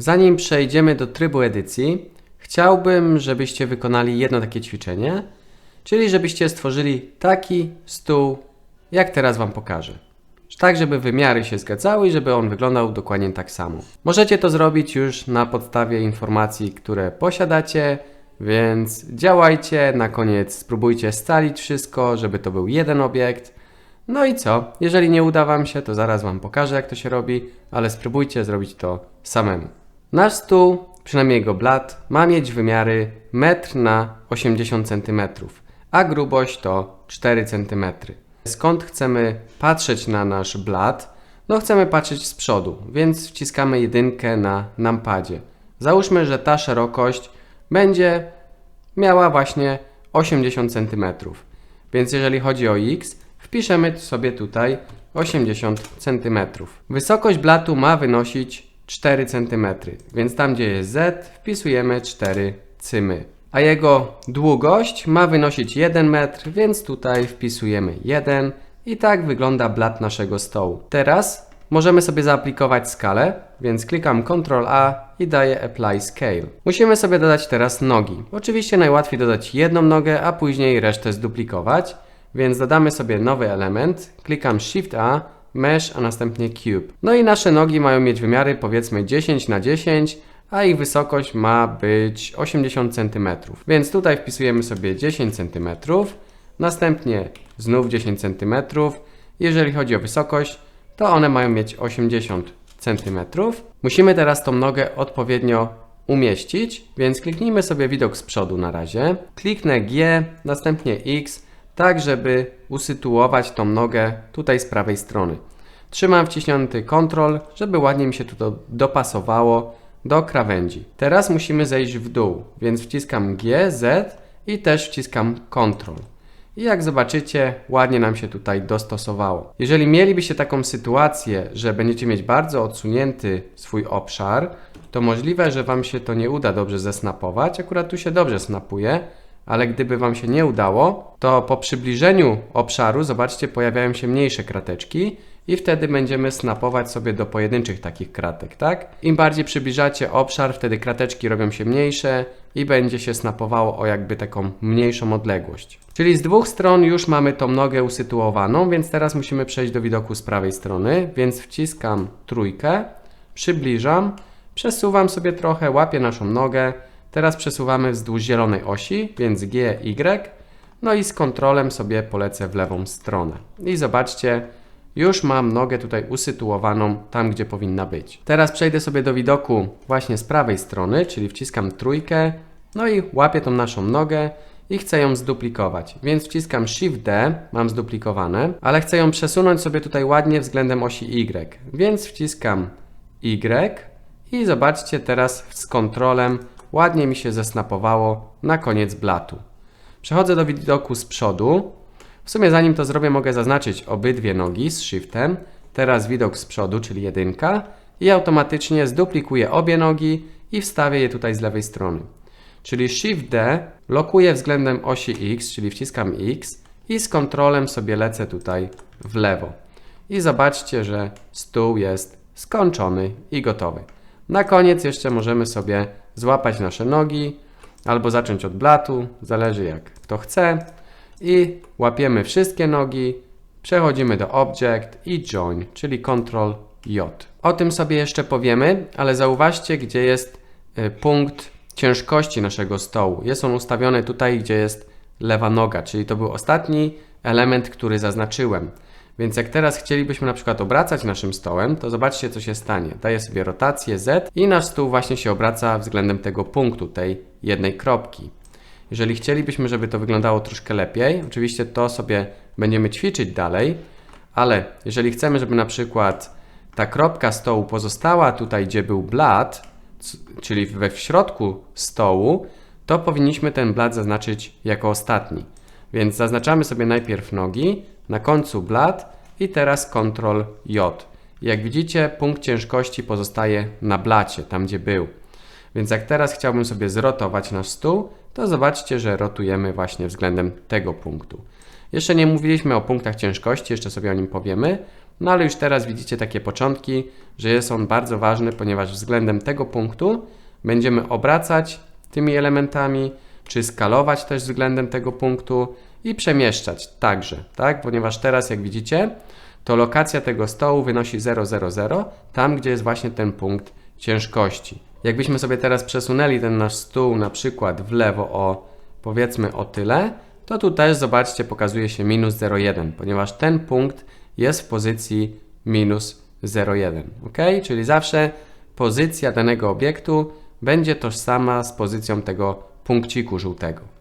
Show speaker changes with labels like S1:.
S1: Zanim przejdziemy do trybu edycji, chciałbym, żebyście wykonali jedno takie ćwiczenie, czyli żebyście stworzyli taki stół, jak teraz Wam pokażę. Tak, żeby wymiary się zgadzały i żeby on wyglądał dokładnie tak samo. Możecie to zrobić już na podstawie informacji, które posiadacie, więc działajcie. Na koniec spróbujcie scalić wszystko, żeby to był jeden obiekt. No i co? Jeżeli nie uda Wam się, to zaraz Wam pokażę, jak to się robi, ale spróbujcie zrobić to samemu. Nasz stół, przynajmniej jego blat, ma mieć wymiary 1 na 80 cm, a grubość to 4 cm. Skąd chcemy patrzeć na nasz blat? No chcemy patrzeć z przodu, więc wciskamy jedynkę na numpadzie. Załóżmy, że ta szerokość będzie miała właśnie 80 cm. Więc jeżeli chodzi o x, wpiszemy sobie tutaj 80 cm. Wysokość blatu ma wynosić 4 cm, więc tam gdzie jest z wpisujemy 4 cymy. A jego długość ma wynosić 1 metr, więc tutaj wpisujemy 1 i tak wygląda blat naszego stołu. Teraz możemy sobie zaaplikować skalę, więc klikam Ctrl A i daję Apply Scale. Musimy sobie dodać teraz nogi. Oczywiście najłatwiej dodać jedną nogę, a później resztę zduplikować, więc dodamy sobie nowy element, klikam Shift A, Mesh, a następnie Cube. No i nasze nogi mają mieć wymiary powiedzmy 10 na 10 a ich wysokość ma być 80 cm. Więc tutaj wpisujemy sobie 10 cm, następnie znów 10 cm. Jeżeli chodzi o wysokość, to one mają mieć 80 cm. Musimy teraz tą nogę odpowiednio umieścić, więc kliknijmy sobie widok z przodu na razie. Kliknę G, następnie X, tak żeby usytuować tą nogę tutaj z prawej strony. Trzymam wciśnięty Ctrl, żeby ładnie mi się tu dopasowało do krawędzi. Teraz musimy zejść w dół, więc wciskam G, Z i też wciskam Ctrl. I jak zobaczycie, ładnie nam się tutaj dostosowało. Jeżeli mielibyście taką sytuację, że będziecie mieć bardzo odsunięty swój obszar, to możliwe, że Wam się to nie uda dobrze zesnapować. Akurat tu się dobrze snapuje, ale gdyby Wam się nie udało, to po przybliżeniu obszaru, zobaczcie, pojawiają się mniejsze krateczki i wtedy będziemy snapować sobie do pojedynczych takich kratek, tak? Im bardziej przybliżacie obszar, wtedy krateczki robią się mniejsze i będzie się snapowało o jakby taką mniejszą odległość. Czyli z dwóch stron już mamy tą nogę usytuowaną, więc teraz musimy przejść do widoku z prawej strony, więc wciskam trójkę, przybliżam, przesuwam sobie trochę, łapię naszą nogę, teraz przesuwamy wzdłuż zielonej osi, więc G, Y, no i z kontrolem sobie polecę w lewą stronę. I zobaczcie, już mam nogę tutaj usytuowaną tam, gdzie powinna być. Teraz przejdę sobie do widoku właśnie z prawej strony, czyli wciskam trójkę, no i łapię tą naszą nogę i chcę ją zduplikować. Więc wciskam Shift D, mam zduplikowane, ale chcę ją przesunąć sobie tutaj ładnie względem osi Y. Więc wciskam Y i zobaczcie teraz z kontrolem ładnie mi się zesnapowało na koniec blatu. Przechodzę do widoku z przodu, w sumie zanim to zrobię, mogę zaznaczyć obydwie nogi z Shiftem, teraz widok z przodu, czyli jedynka i automatycznie zduplikuję obie nogi i wstawię je tutaj z lewej strony. Czyli Shift D lokuję względem osi X, czyli wciskam X i z kontrolem sobie lecę tutaj w lewo. I zobaczcie, że stół jest skończony i gotowy. Na koniec jeszcze możemy sobie złapać nasze nogi albo zacząć od blatu, zależy jak kto chce i łapiemy wszystkie nogi, przechodzimy do Object i Join, czyli Ctrl J. O tym sobie jeszcze powiemy, ale zauważcie, gdzie jest y, punkt ciężkości naszego stołu. Jest on ustawiony tutaj, gdzie jest lewa noga, czyli to był ostatni element, który zaznaczyłem. Więc jak teraz chcielibyśmy na przykład obracać naszym stołem, to zobaczcie co się stanie. Daję sobie rotację Z i nasz stół właśnie się obraca względem tego punktu, tej jednej kropki. Jeżeli chcielibyśmy, żeby to wyglądało troszkę lepiej, oczywiście to sobie będziemy ćwiczyć dalej, ale jeżeli chcemy, żeby na przykład ta kropka stołu pozostała tutaj, gdzie był blat, czyli we w środku stołu, to powinniśmy ten blat zaznaczyć jako ostatni. Więc zaznaczamy sobie najpierw nogi, na końcu blat i teraz Ctrl J. Jak widzicie, punkt ciężkości pozostaje na blacie, tam gdzie był. Więc jak teraz chciałbym sobie zrotować nasz stół, to zobaczcie, że rotujemy właśnie względem tego punktu. Jeszcze nie mówiliśmy o punktach ciężkości, jeszcze sobie o nim powiemy. No ale już teraz widzicie takie początki, że jest on bardzo ważny, ponieważ względem tego punktu będziemy obracać tymi elementami, czy skalować też względem tego punktu i przemieszczać także, tak? Ponieważ teraz, jak widzicie, to lokacja tego stołu wynosi 0,00, tam gdzie jest właśnie ten punkt ciężkości. Jakbyśmy sobie teraz przesunęli ten nasz stół na przykład w lewo o powiedzmy o tyle, to tu też zobaczcie pokazuje się minus 0,1, ponieważ ten punkt jest w pozycji minus 0,1, ok? Czyli zawsze pozycja danego obiektu będzie tożsama z pozycją tego punkciku żółtego.